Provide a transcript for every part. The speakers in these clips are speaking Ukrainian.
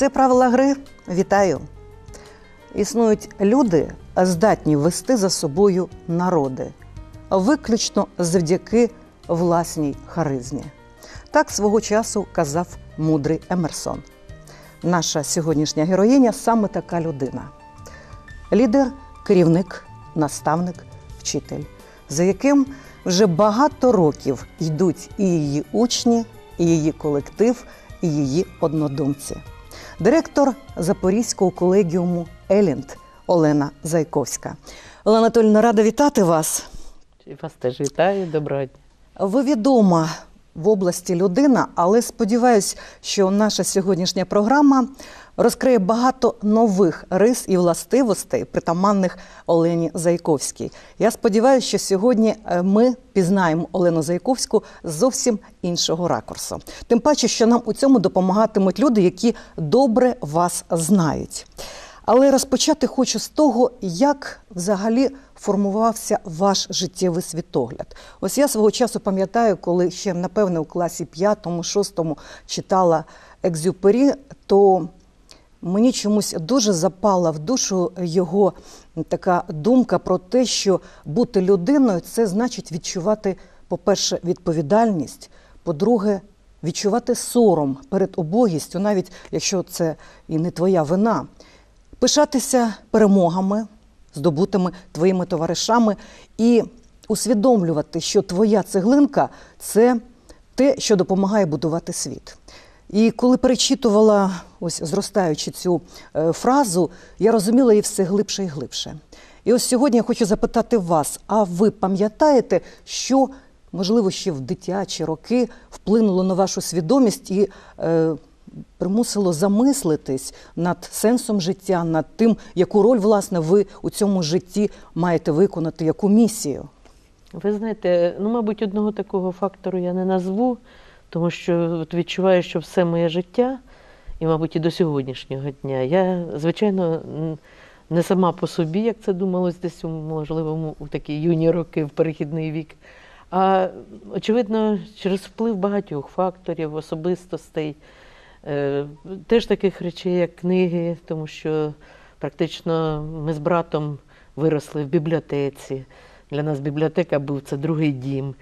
Це правила гри. Вітаю. Існують люди, здатні вести за собою народи, виключно завдяки власній харизмі. Так свого часу казав мудрий Емерсон. Наша сьогоднішня героїня саме така людина: лідер, керівник, наставник, вчитель, за яким вже багато років йдуть і її учні, і її колектив, і її однодумці. Директор Запорізького колегіуму Елінд Олена Зайковська. Олена Анатольовна, рада вітати вас. І вас теж вітаю, доброго дня. Ви відома в області людина, але сподіваюся, що наша сьогоднішня програма розкриє багато нових рис і властивостей, притаманних Олені Зайковській. Я сподіваюся, що сьогодні е, ми пізнаємо Олену Зайковську з зовсім іншого ракурсу. Тим паче, що нам у цьому допомагатимуть люди, які добре вас знають. Але розпочати хочу з того, як взагалі формувався ваш життєвий світогляд. Ось я свого часу пам'ятаю, коли ще напевне у класі 5-6 читала Екзюпері, то мені чомусь дуже запала в душу його така думка про те, що бути людиною це значить відчувати, по-перше, відповідальність, по-друге, відчувати сором перед обогістю, навіть якщо це і не твоя вина пишатися перемогами, здобутими твоїми товаришами, і усвідомлювати, що твоя цеглинка це те, що допомагає будувати світ. І коли перечитувала, ось зростаючи цю е, фразу, я розуміла її все глибше і глибше. І ось сьогодні я хочу запитати вас: а ви пам'ятаєте, що можливо ще в дитячі роки вплинуло на вашу свідомість і е, примусило замислитись над сенсом життя, над тим, яку роль власне ви у цьому житті маєте виконати, яку місію? Ви знаєте, ну, мабуть, одного такого фактору я не назву, тому що от відчуваю, що все моє життя, і, мабуть, і до сьогоднішнього дня, я, звичайно, не сама по собі, як це думалось десь, можливо, у такі юні роки в перехідний вік. А очевидно, через вплив багатьох факторів, особистостей. Е, теж таких речей, як книги, тому що практично ми з братом виросли в бібліотеці. Для нас бібліотека був це другий дім.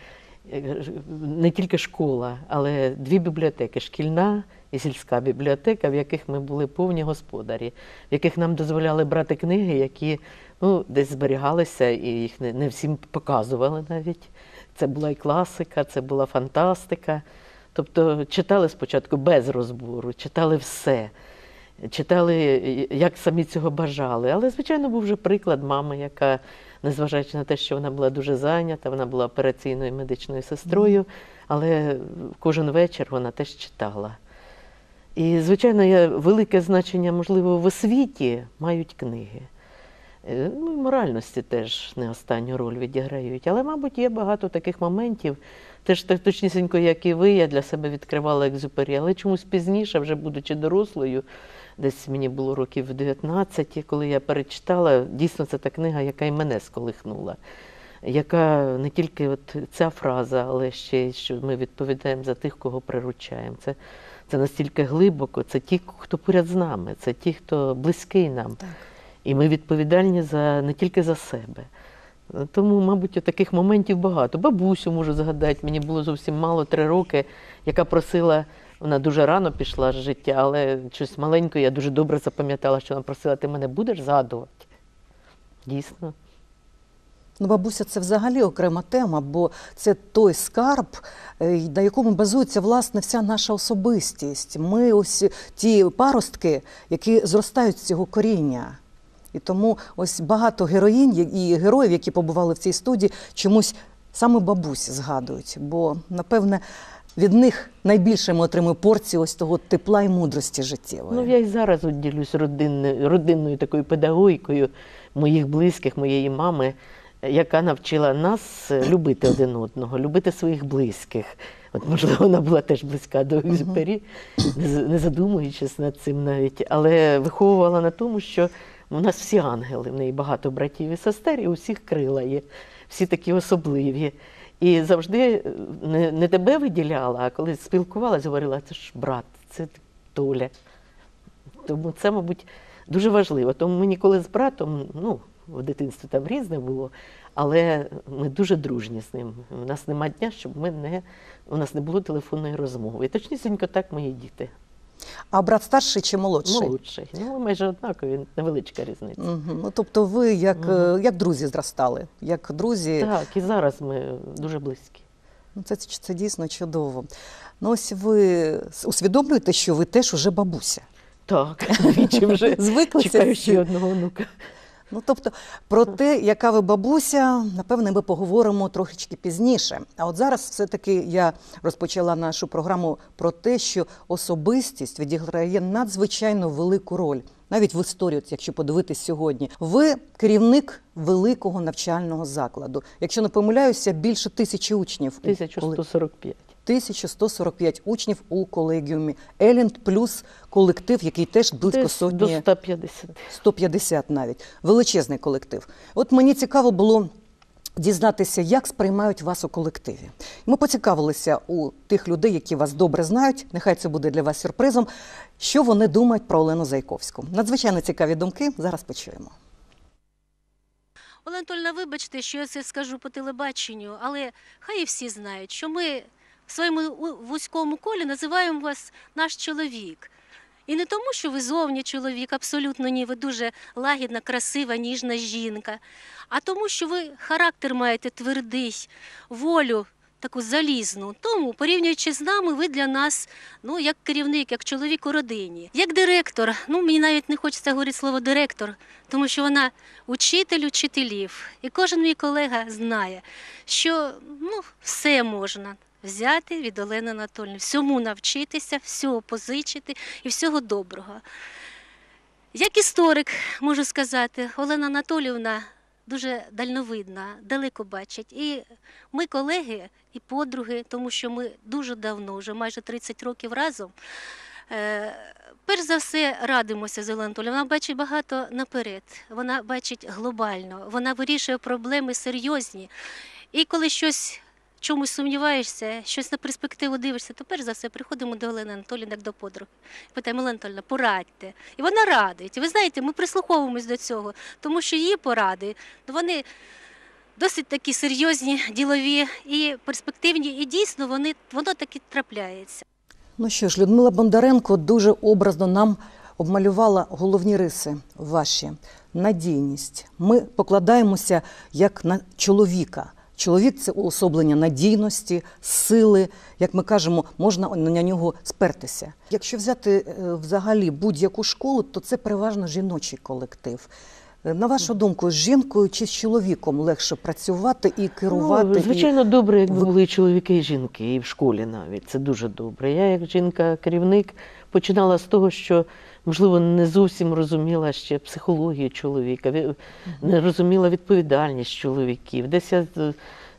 Е, не тільки школа, але дві бібліотеки шкільна і сільська бібліотека, в яких ми були повні господарі, в яких нам дозволяли брати книги, які ну, десь зберігалися, і їх не, всім показували навіть. Це була і класика, це була фантастика. Тобто читали спочатку без розбору, читали все, читали, як самі цього бажали. Але, звичайно, був вже приклад мами, яка, незважаючи на те, що вона була дуже зайнята, вона була операційною медичною сестрою, але кожен вечір вона теж читала. І, звичайно, велике значення, можливо, в освіті мають книги. Е, ну і моральності теж не останню роль відіграють. Але, мабуть, є багато таких моментів. Теж так точнісінько, як і ви, я для себе відкривала екзюпері, але чомусь пізніше, вже будучи дорослою, десь мені було років 19, коли я перечитала, дійсно це та книга, яка і мене сколихнула. Яка не тільки от ця фраза, але ще й що ми відповідаємо за тих, кого приручаємо. Це це настільки глибоко, це ті, хто поряд з нами, це ті, хто близький нам. Так. І ми відповідальні за не тільки за себе. Тому, мабуть, таких моментів багато. Бабусю можу згадати, мені було зовсім мало три роки, яка просила, вона дуже рано пішла з життя, але щось маленьке, я дуже добре запам'ятала, що вона просила, ти мене будеш згадувати. Дійсно. Ну, бабуся, це взагалі окрема тема, бо це той скарб, е, на якому базується власне вся наша особистість. Ми ось ті паростки, які зростають з цього коріння. І тому ось багато героїнь і героїв, які побували в цій студії, чомусь саме бабусі згадують. Бо, напевне, від них найбільше ми отримуємо порцію ось того тепла і мудрості життєвої. Ну, я і зараз ділюсь родинною, родинною такою педагогікою моїх близьких, моєї мами, яка навчила нас любити один одного, любити своїх близьких. От, можливо, вона була теж близька до екзюпері, не задумуючись над цим навіть, але виховувала на тому, що у нас всі ангели, в неї багато братів і сестер, і усіх крила є, всі такі особливі. І завжди е, не не тебе виділяла, а коли спілкувалася, говорила, це ж брат, це доля. Тому це, мабуть, дуже важливо. Тому ми ніколи з братом, ну, в дитинстві там різне було, але ми дуже дружні з ним. У нас нема дня, щоб ми не, у нас не було телефонної розмови. І точнісінько так мої діти. А брат старший чи молодший? Молодший. Ну, ми майже однакові, невеличка різниця. Угу. Ну, тобто ви як, угу. як друзі зростали, як друзі. Так, і зараз ми дуже близькі. Ну, це, це дійсно чудово. Ну, ось ви усвідомлюєте, що ви теж уже бабуся. Так, двічі вже звикли чекаю ще одного онука. Ну, тобто, про те, яка ви бабуся, напевне, ми поговоримо трошечки пізніше. А от зараз все-таки я розпочала нашу програму про те, що особистість відіграє надзвичайно велику роль. Навіть в історії, от якщо подивитись сьогодні, ви керівник великого навчального закладу. Якщо не помиляюся, більше тисячі учнів. у коле- 1145. 1145 учнів у колегіумі Елінд плюс колектив, який теж близько Десь сотні. до 150. 150 навіть величезний колектив. От мені цікаво було дізнатися, як сприймають вас у колективі. Ми поцікавилися у тих людей, які вас добре знають. Нехай це буде для вас сюрпризом. Що вони думають про Олену Зайковську? Надзвичайно цікаві думки. Зараз почуємо. Олена Анатольовна, вибачте, що я це скажу по телебаченню, але хай і всі знають, що ми своєму вузькому колі називаємо вас наш чоловік. І не тому, що ви зовні чоловік, абсолютно ні, ви дуже лагідна, красива, ніжна жінка, а тому, що ви характер маєте твердий, волю таку залізну. Тому, порівнюючи з нами, ви для нас, ну, як керівник, як чоловік у родині, як директор. Ну, мені навіть не хочеться говорити слово директор, тому що вона учитель учителів. І кожен мій колега знає, що ну, все можна взяти від Олени Анатольовни, всьому навчитися, всього позичити і всього доброго. Як історик можу сказати, Олена Анатоліївна дуже дальновидна, далеко бачить. І ми колеги і подруги, тому що ми дуже давно, вже майже 30 років разом. Е, Перш за все радимося з Анатоліївною. Вона бачить багато наперед, вона бачить глобально, вона вирішує проблеми серйозні. І коли щось чомусь сумніваєшся, щось на перспективу дивишся, то перш за все приходимо до Олени Анатоліївни як до подруги. Питаємо, Олена Анатоліївна, порадьте. І вона радить. І ви знаєте, ми прислуховуємось до цього, тому що її поради, ну, вони досить такі серйозні, ділові і перспективні, і дійсно вони, воно таки трапляється. Ну що ж, Людмила Бондаренко дуже образно нам обмалювала головні риси ваші надійність. Ми покладаємося як на чоловіка. Чоловік це уособлення надійності, сили. Як ми кажемо, можна на нього спертися. Якщо взяти е, взагалі будь-яку школу, то це переважно жіночий колектив. Е, На вашу думку, з жінкою чи з чоловіком легше працювати і керувати? Ну, і- звичайно, добре, якби були чоловіки і жінки, і в школі навіть. Це дуже добре. Я, як жінка-керівник, починала з того, що, можливо, не зовсім розуміла ще психологію чоловіка, не розуміла відповідальність чоловіків. Десь я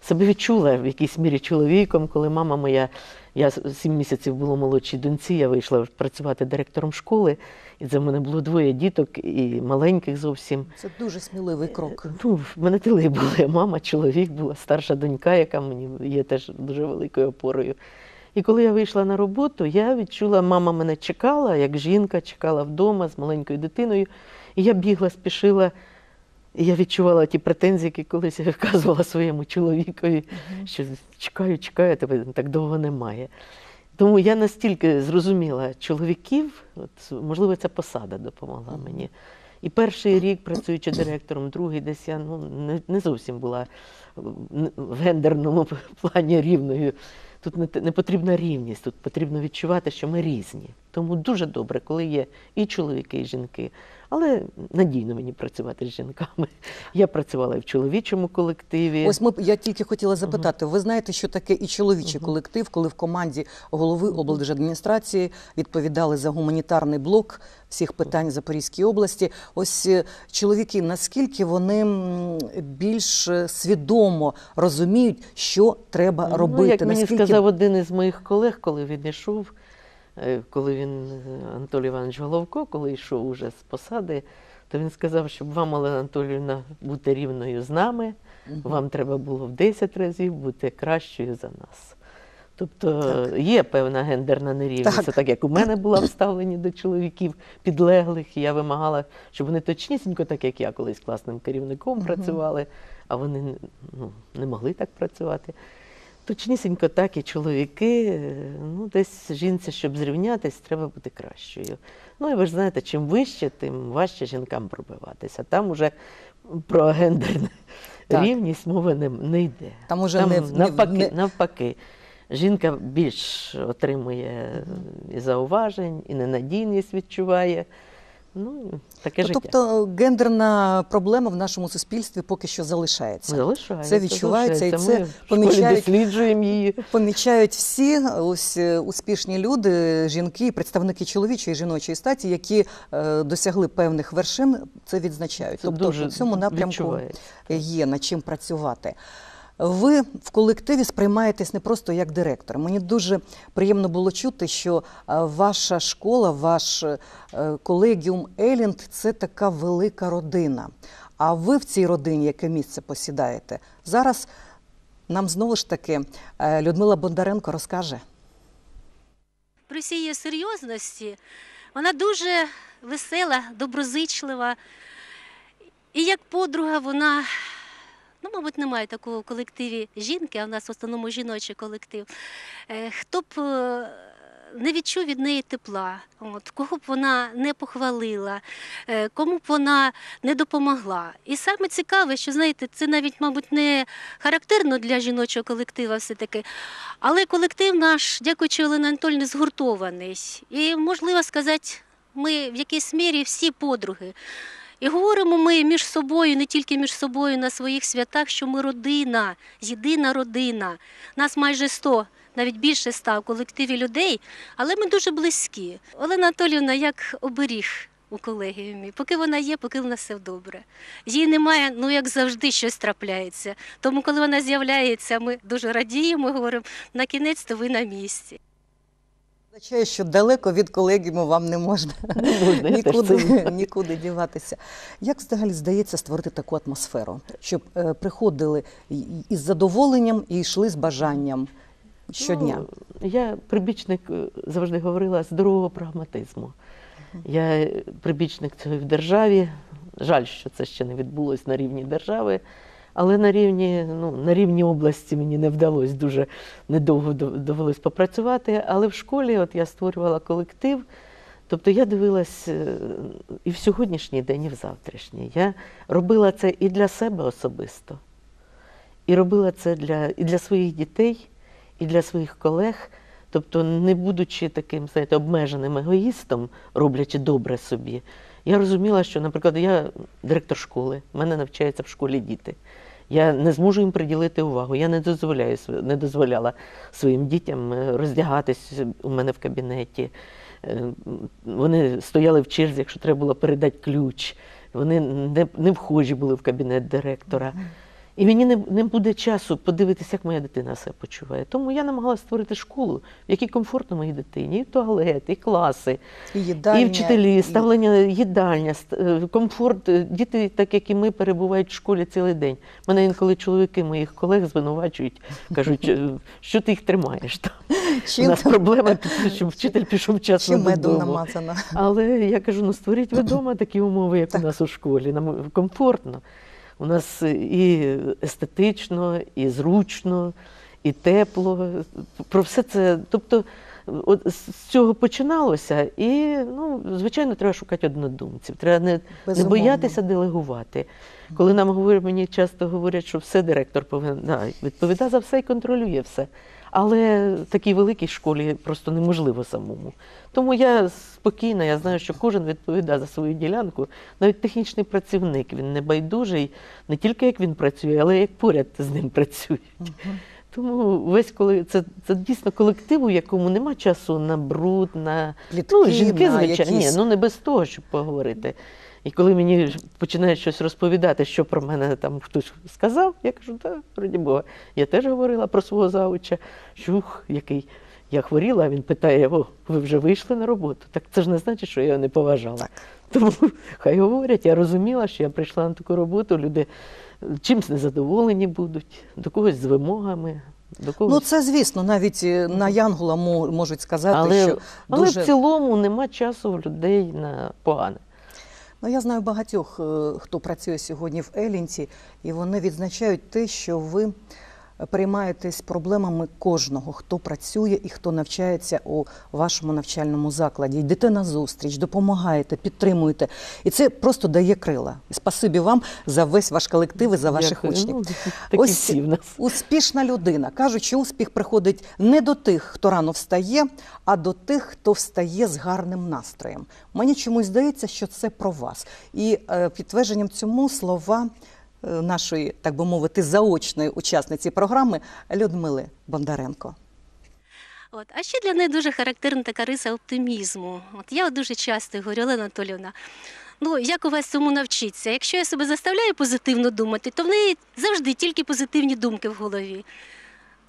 себе відчула в якійсь мірі чоловіком, коли мама моя, я сім місяців було молодшій доньці, я вийшла працювати директором школи, і це в мене було двоє діток і маленьких зовсім. Це дуже сміливий крок. Ну, в мене тили були. Мама, чоловік була, старша донька, яка мені є теж дуже великою опорою. І коли я вийшла на роботу, я відчула, мама мене чекала, як жінка, чекала вдома з маленькою дитиною. І я бігла, спішила. І я відчувала ті претензії, які колись я виказувала своєму чоловікові, що чекаю, чекаю, тебе так довго немає. Тому я настільки зрозуміла чоловіків, от, можливо, ця посада допомогла мені. І перший рік, працюючи директором, другий десь я ну, не, не зовсім була в- гендерному плані рівною. Тут не, не потрібна рівність, тут потрібно відчувати, що ми різні. Тому дуже добре, коли є і чоловіки, і жінки. Але надійно мені працювати з жінками. Я працювала і в чоловічому колективі. Ось ми я тільки хотіла запитати. Ви знаєте, що таке і чоловічий колектив, коли в команді голови облдержадміністрації відповідали за гуманітарний блок всіх питань в Запорізькій області. Ось е, чоловіки, наскільки вони більш е, свідомо розуміють, що треба робити? Ну, як мені наскільки сказав один із моїх колег, коли він йшов, коли він, е, Анатолій Іванович Головко, коли йшов уже з посади, то він сказав, щоб вам, Олена Анатоліївна, бути рівною з нами, вам треба було в 10 разів бути кращою за нас. Тобто є певна гендерна нерівність. Так. Це так як у мене була вставлені до чоловіків підлеглих, і я вимагала, щоб вони точнісінько, так як я колись класним керівником працювали, а вони ну, не могли так працювати. Точнісінько так і чоловіки. е, Ну, десь жінці, щоб зрівнятись, треба бути кращою. Ну і ви ж знаєте, чим вище, тим важче жінкам пробиватися. Там уже про гендерну Так. рівність мови не, не йде. Там уже Там не навпаки, не- навпаки. Жінка більш отримує і зауважень, і ненадійність відчуває. Ну, таке життя. Тобто гендерна проблема в нашому суспільстві поки що залишається. залишається. це відчувається, і це помічають- досліджуємо її. Помічають всі ось е, успішні люди, жінки, представники чоловічої і жіночої статі, які е, досягли певних вершин, це відзначають. Це тобто в цьому напрямку відчувається. є над чим працювати. Ви в колективі сприймаєтесь не просто як директор. Мені дуже приємно було чути, що е, ваша школа, ваш е, колегіум Елінд це така велика родина. А ви в цій родині яке місце посідаєте? Зараз нам знову ж таки е, Людмила Бондаренко розкаже. При всій серйозності вона дуже весела, доброзичлива. І як подруга вона, ну, мабуть, немає такого в колективі жінки, а в нас в основному жіночий колектив. Е, Хто б е, не відчув від неї тепла, от, кого б вона не похвалила, е, кому б вона не допомогла. І саме цікаве, що знаєте, це навіть, мабуть, не характерно для жіночого колектива все-таки. Але колектив наш, дякуючи Олені Анатольовні, згуртований. І можливо сказати, ми в якійсь мірі всі подруги. І говоримо ми між собою, не тільки між собою на своїх святах, що ми родина, єдина родина. Нас майже 100, навіть більше 100 в колективі людей, але ми дуже близькі. Олена Анатолівна як оберіг у колегіумі. Поки вона є, поки в нас все добре. Її немає, ну як завжди, щось трапляється. Тому, коли вона з'являється, ми дуже радіємо, говоримо, на кінець то ви на місці. Означає, що далеко від колегіуму вам не можна, це нікуди, нікуди діватися. Як взагалі здається створити таку атмосферу, щоб е, приходили із задоволенням і йшли з бажанням щодня? Ну, я прибічник е, завжди говорила здорового прагматизму. Я прибічник цього в державі. Жаль, що це ще не відбулось на рівні держави. Але на рівні, ну, на рівні області мені не вдалося дуже недовго дов- довелось попрацювати. Але в школі от я створювала колектив. Тобто я дивилась е, і в сьогоднішній день, і в завтрашній. Я робила це і для себе особисто, і робила це для, і для своїх дітей, і для своїх колег. Тобто, не будучи таким, знаєте, обмеженим егоїстом, роблячи добре собі, я розуміла, що, наприклад, я директор школи, в мене навчаються в школі діти. Я не зможу їм приділити увагу. Я не дозволяю не дозволяла своїм дітям е, роздягатись у мене в кабінеті. Е, Вони стояли в черзі, якщо треба було передати ключ. Вони не, не вхожі були в кабінет директора. І мені не, не буде часу подивитися, як моя дитина себе почуває. Тому я намагалася створити школу, в якій комфортно моїй дитині, і туалет, і класи, І їдальня, і вчителі, і- ставлення їдальня, е, комфорт. Е, Діти, так як і ми, перебувають в школі цілий день. Мене інколи чоловіки моїх колег звинувачують, кажуть, «Е, що ти їх тримаєш там. У нас проблема, щоб вчитель пішов медом додому. Але я кажу, ну створіть ви вдома такі умови, як Так. у нас у школі. Нам комфортно. У нас і естетично, і зручно, і тепло. Про все це. Тобто, от з цього починалося, і ну, звичайно, треба шукати однодумців. Треба не, не боятися делегувати. Коли нам говорять, мені часто говорять, що все директор повинен да, відповідає за все і контролює все. Але такій великій школі просто неможливо самому. Тому я спокійна, я знаю, що кожен відповідає за свою ділянку. Навіть технічний працівник він не байдужий, не тільки як він працює, але як поряд з ним працює. Тому весь коли це, це дійсно колектив, у якому нема часу на бруд, на Плітки, ну, жінки, на звичайно, якісь- ні, ну не без того, щоб поговорити. І коли мені починають щось розповідати, що про мене там хтось сказав, я кажу, так, раді Бога. Я теж говорила про свого завуча, що ух, який я хворіла, а він питає: о, ви вже вийшли на роботу. Так це ж не значить, що я його не поважала. Так. Тому хай говорять, я розуміла, що я прийшла на таку роботу, люди чимсь незадоволені будуть, до когось з вимогами. До когось. Ну це звісно, навіть е, на Янгола можуть сказати, але, що але дуже в цілому нема часу в людей на погане. Ну, я знаю багатьох, е, хто працює сьогодні в Елінці, і вони відзначають те, що ви приймаєтесь проблемами кожного, хто працює і хто навчається у вашому навчальному закладі. Йдете на зустріч, допомагаєте, підтримуєте. І це просто дає крила. Спасибі вам за весь ваш колектив і за ваших Дякую. учнів. Ну, Ось всі в нас. Успішна людина. Кажуть, що успіх приходить не до тих, хто рано встає, а до тих, хто встає з гарним настроєм. Мені чомусь здається, що це про вас. І е, підтвердженням цьому слова нашої, так би мовити, заочної учасниці програми Людмили Бондаренко. От. А ще для неї дуже характерна така риса оптимізму. От я дуже часто говорю, Олена Анатолівна, ну як у вас цьому навчитися? Якщо я себе заставляю позитивно думати, то в неї завжди тільки позитивні думки в голові.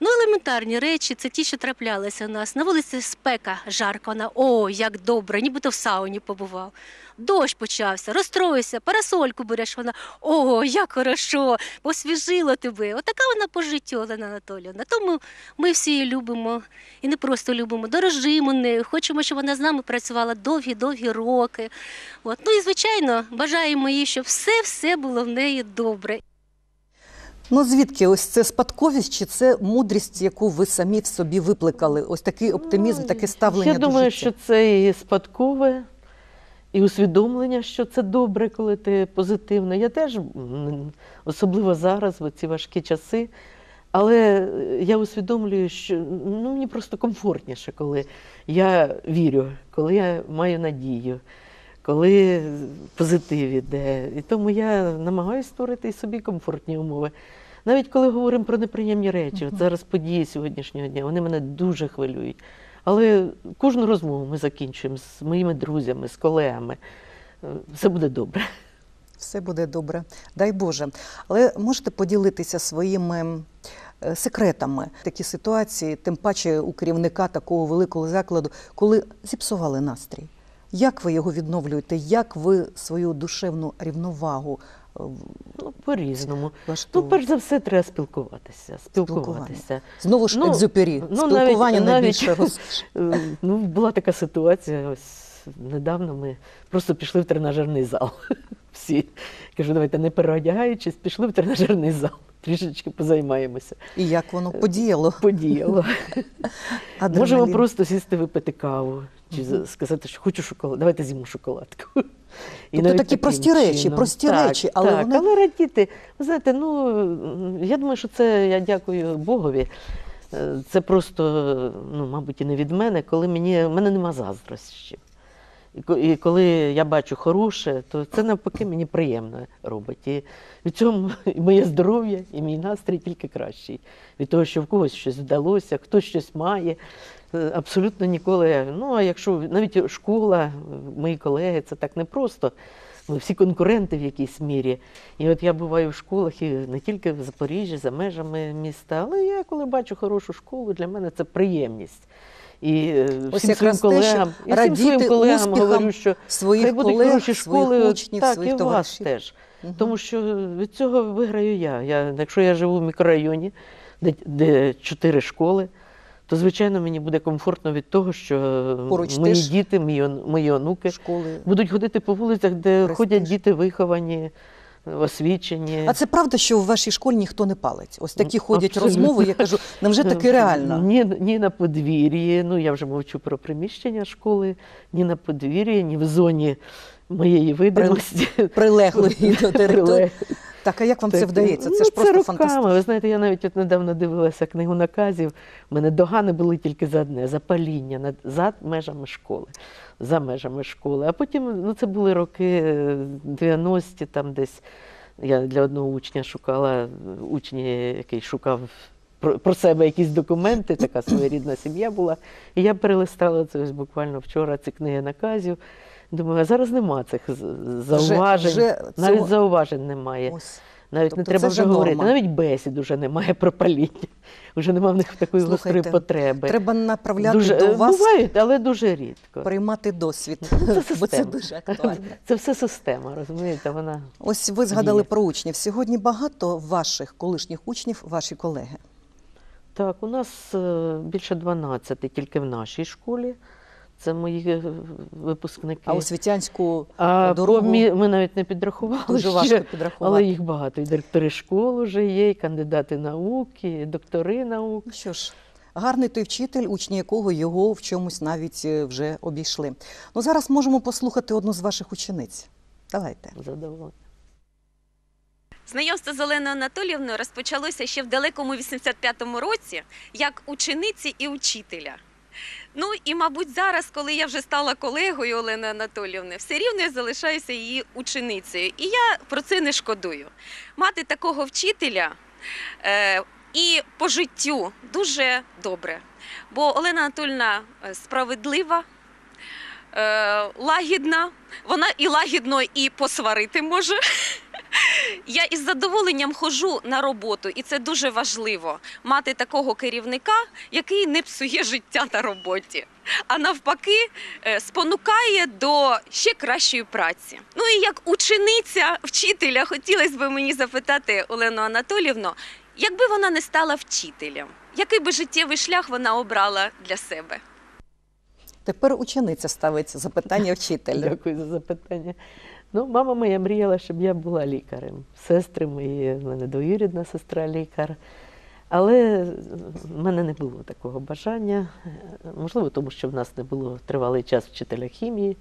Ну, елементарні речі, це ті, що траплялися у нас. На вулиці спека, жарко, вона о, як добре, нібито в сауні побував. Дощ почався, розстроївся, парасольку береш, вона о, як хорошо, освіжило тебе. Отака вона по життю, Олена Анатоліївна. Тому ми всі її любимо і не просто любимо, дорожимо нею, хочемо, щоб вона з нами працювала довгі-довгі роки. От. Ну і звичайно, бажаємо їй, щоб все-все було в неї добре. Ну звідки ось це спадковість чи це мудрість, яку ви самі в собі викликали? Ось такий оптимізм, Ну, таке ставлення Я до думаю, життя. що це і спадкове, і усвідомлення, що це добре, коли ти позитивно. Я теж, особливо зараз, в ці важкі часи. Але е, я усвідомлюю, що ну, мені просто комфортніше, коли я вірю, коли я маю надію, коли позитив іде. І тому я намагаюся створити і собі комфортні умови. Навіть коли говоримо про неприємні речі, от зараз події сьогоднішнього дня, вони мене дуже хвилюють. Але кожну розмову ми закінчуємо з моїми друзями, з колегами. Все буде добре. Все буде добре, дай Боже. Але можете поділитися своїми е, секретами такі ситуації, тим паче у керівника такого великого закладу, коли зіпсували настрій. Як ви його відновлюєте? Як ви свою душевну рівновагу Ну, по-різному. Ну, перш за все, треба спілкуватися. Спілкуватися. Знову ж ну, екзюпері, ну, спілкування навіть- найбільше навіть- Е, Ну, була така ситуація. Ось недавно ми просто пішли в тренажерний зал. Всі. Кажу, давайте не переодягаючись, пішли в тренажерний зал. Трішечки позаймаємося. І як воно подіяло? Подіяло. Можемо просто сісти випити каву, чи сказати, що хочу шоколад, давайте з'їмо шоколадку. І Тобто такі прості речі, чином. прості так, речі, але так, вони- але радіти. Ви знаєте, ну я думаю, що це я дякую Богові. Е, Це просто, ну, мабуть, і не від мене, коли мені в мене нема заздрощів. І коли я бачу хороше, то це навпаки мені приємно робить. І від цього моє здоров'я, і мій настрій тільки кращий. Від того, що в когось щось вдалося, хтось щось має. Е, Абсолютно ніколи. Ну, а якщо навіть школа, е, мої колеги, це так непросто. Ми всі конкуренти в якійсь мірі. І от я буваю в школах і не тільки в Запоріжжі, за межами міста, але я коли бачу хорошу школу, для мене це приємність. І е, Ось всім своїм те, колегам, і всім своїм колегам говорю, що своїх хай будуть колег, хороші школи, учнів, так, і у вас теж. Мгм. Тому що від цього виграю я. я. Якщо я живу в мікрорайоні, де, де чотири школи, то звичайно мені буде комфортно від того, що Поруч мої діти, мої, мої онуки школи. будуть ходити по вулицях, де Престиж. ходять діти виховані, освічені. А це правда, що в вашій школі ніхто не палить? Ось такі Ну, ходять абсолютно. розмови. Я кажу, невже таки реально? Ні, ні на подвір'ї, ну я вже мовчу про приміщення школи, ні на подвір'ї, ні в зоні моєї видимості. Прилеглої до території. Так, а як вам це вдається? Це ну, ж просто роками. фантастично. Ви знаєте, я навіть от недавно дивилася книгу наказів. У мене догани були тільки за одне запаління над за межами школи. За межами школи. А потім ну, це були роки е, 90-ті, там десь я для одного учня шукала, е, учні, який шукав про, себе якісь документи, така своєрідна сім'я була. І я перелистала це ось буквально вчора ці книги наказів. Думаю, а зараз нема цих зауважень. вже Навіть цього- зауважень немає. Ось. Навіть Тобто не треба вже говорити. норма. Навіть бесід вже немає про паління. Вже немає в них такої гострої потреби. Треба направляти дуже, до е, вас, Бувають, але дуже рідко. приймати досвід, це бо це дуже актуально. Це все система, розумієте? Вона Ось ви згадали Є. про учнів. Сьогодні багато ваших колишніх учнів, ваші колеги. Так, у нас е, більше 12 тільки в нашій школі. Це мої е, випускники. А у світянську А дорогу по мі- ми навіть не підрахували. дуже ще, важко Але їх багато. І директори школ вже є, і кандидати наук, і доктори наук. Ну що ж, гарний той вчитель, учні якого його в чомусь навіть е, вже обійшли. Ну зараз можемо послухати одну з ваших учениць. Давайте. Задоволені. Знайомство з Оленою Анатоліївною розпочалося ще в далекому 85-му році як учениці і учителя. Ну і, мабуть, зараз, коли я вже стала колегою Олени Анатоліївни, все рівно я залишаюся її ученицею. І я про це не шкодую. Мати такого вчителя е, і по життю дуже добре. Бо Олена Анатольовна е, справедлива, е, лагідна, вона і лагідно і посварити може. Я із задоволенням ходжу на роботу, і це дуже важливо мати такого керівника, який не псує життя на роботі, а навпаки, е, спонукає до ще кращої праці. Ну і як учениця вчителя, хотілося б мені запитати Олену Анатолівну, якби вона не стала вчителем, який би життєвий шлях вона обрала для себе? Тепер учениця ставить запитання вчителю. Дякую за запитання. Ну, мама моя мріяла, щоб я була лікарем. Сестри мої, в мене двоюрідна сестра лікар. Але в мене не було такого бажання. Можливо, тому що в нас не було тривалий час вчителя хімії.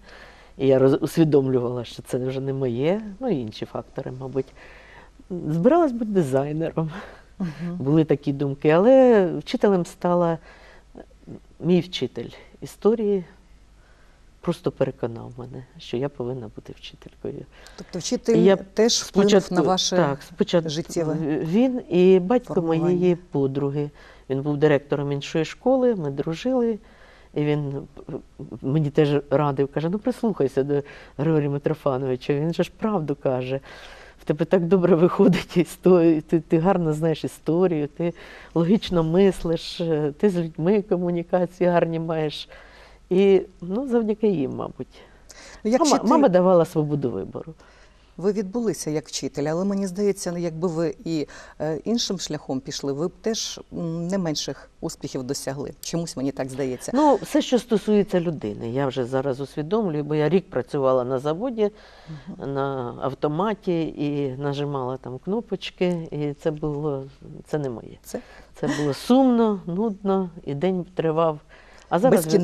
І я роз- усвідомлювала, що це вже не моє, ну і інші фактори, мабуть. Збиралась бути дизайнером. Мгм. Були такі думки, але вчителем стала мій вчитель історії. Просто переконав мене, що я повинна бути вчителькою. Тобто вчитель Я теж вплинув на ваше так, спочатку життєве він і батько моєї подруги. Він був директором іншої школи, ми дружили. І він мені теж радив, каже: ну прислухайся до Григорія Митрофановича. Він же ж правду каже. В тебе так добре виходить історія, ти, ти гарно знаєш історію, ти логічно мислиш, ти з людьми комунікації гарні маєш. І ну, завдяки їм, мабуть. Ну, як Мама, вчитель, мама давала свободу вибору. ви відбулися як вчитель, але мені здається, якби ви і е, іншим шляхом пішли, ви б теж не менших успіхів досягли. Чомусь мені так здається. Ну, все, що стосується людини, я вже зараз усвідомлюю, бо я рік працювала на заводі, на автоматі і нажимала там кнопочки, і це було це не моє. Це Це було сумно, нудно, і день тривав. А зараз вже-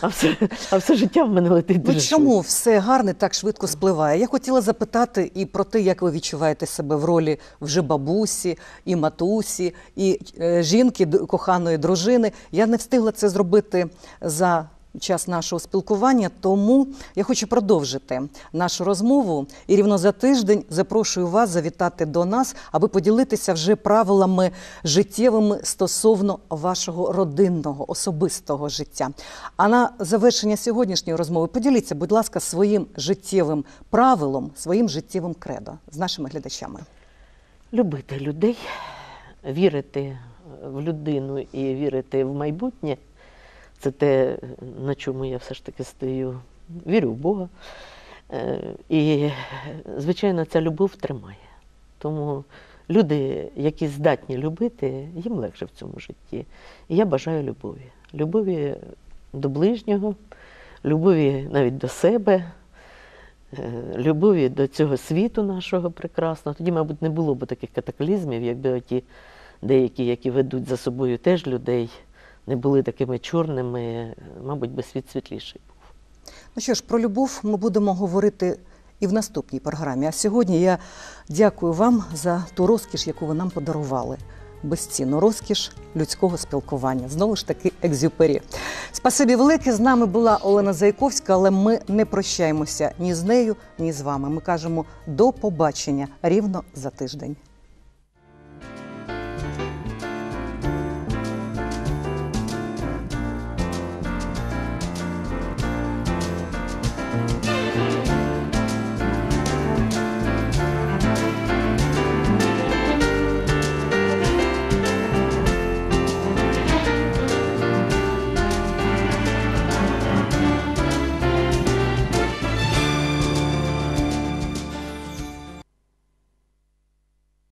а все, а все життя в мене летить Ну Чому чому все гарне так швидко спливає? Я хотіла запитати і про те, як ви відчуваєте себе в ролі вже бабусі, і матусі, і е, жінки, коханої дружини. Я не встигла це зробити за час нашого спілкування, тому я хочу продовжити нашу розмову. І рівно за тиждень запрошую вас завітати до нас, аби поділитися вже правилами життєвими стосовно вашого родинного, особистого життя. А на завершення сьогоднішньої розмови поділіться, будь ласка, своїм життєвим правилом, своїм життєвим кредо з нашими глядачами. любити людей, вірити в людину і вірити в майбутнє. Це те, на чому я все ж таки стою. Вірю в Бога. Е, І, звичайно, ця любов тримає. Тому люди, які здатні любити, їм легше в цьому житті. І я бажаю любові. Любові до ближнього, любові навіть до себе, е, любові до цього світу нашого прекрасного. Тоді, мабуть, не було б таких катаклізмів, якби оті деякі, які ведуть за собою теж людей, не були такими чорними, мабуть, би світ світліший був. Ну що ж, про любов ми будемо говорити і в наступній програмі. А сьогодні я дякую вам за ту розкіш, яку ви нам подарували. Безцінну розкіш людського спілкування. Знову ж таки, екзюпері. Спасибі велике. З нами була Олена Зайковська, але ми не прощаємося ні з нею, ні з вами. Ми кажемо до побачення рівно за тиждень.